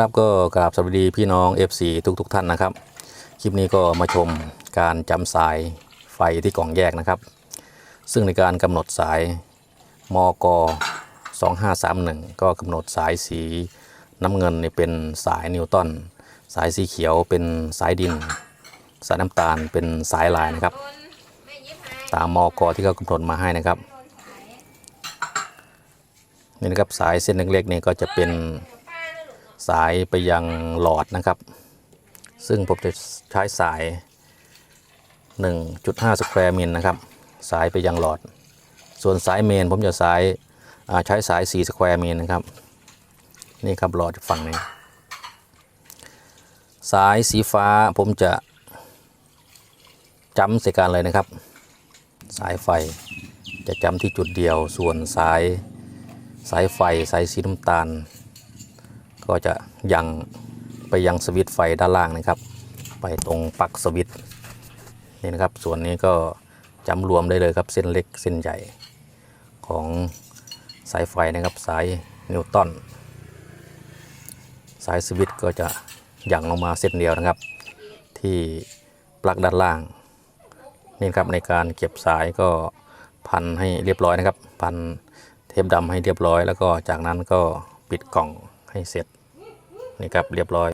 ครับก็กราบสวัสดีพี่น้อง FC ทุกทุกๆท่านนะครับ คลิปนี้ก็มาชมการจำสายไฟที่กล่องแยกนะครับ ซึ่งในการกำหนดสายมก2531 ก็กำหนดสายสีน้ำเงินเนี่ยเป็นสายนิวตันสายสีเขียวเป็นสายดิน สายน้ำตาลเป็นสายลายนะครับ ตามมกที่เขากำหนดมาให้นะครับนี่นะครับสายเส้นเล็กๆนี่ก็จะเป็น สายไปยังหลอดนะครับ ซึ่งผมจะใช้สาย 1.5 สแควร์มิลนะครับ สายไปยังหลอด ส่วนสายเมนผมจะสายใช้สาย 4 สแควร์มิลนะครับ นี่ครับหลอดฝั่งนี้ สายสีฟ้าผมจะจำใส่กันเลยนะครับ สายไฟจะจำที่จุดเดียว ส่วนสายสายไฟสายสีน้ำตาล ก็จะยังไปยังสวิตไฟด้านล่างนะครับ ไปตรงปลั๊กสวิตนี่นะครับ ส่วนนี้ก็จำรวมได้เลยครับเส้นเล็กเส้นใหญ่ของสายไฟนะครับสายนิวตันสายสวิตก็จะยังลงมาเส้นเดียวนะครับ ที่ปลั๊กด้านล่างนี่ครับในการเก็บสายก็พันให้เรียบร้อยนะครับ พันเทปดำให้เรียบร้อย แล้วก็จากนั้นก็ปิดกล่องให้เสร็จ นี่ครับเรียบร้อย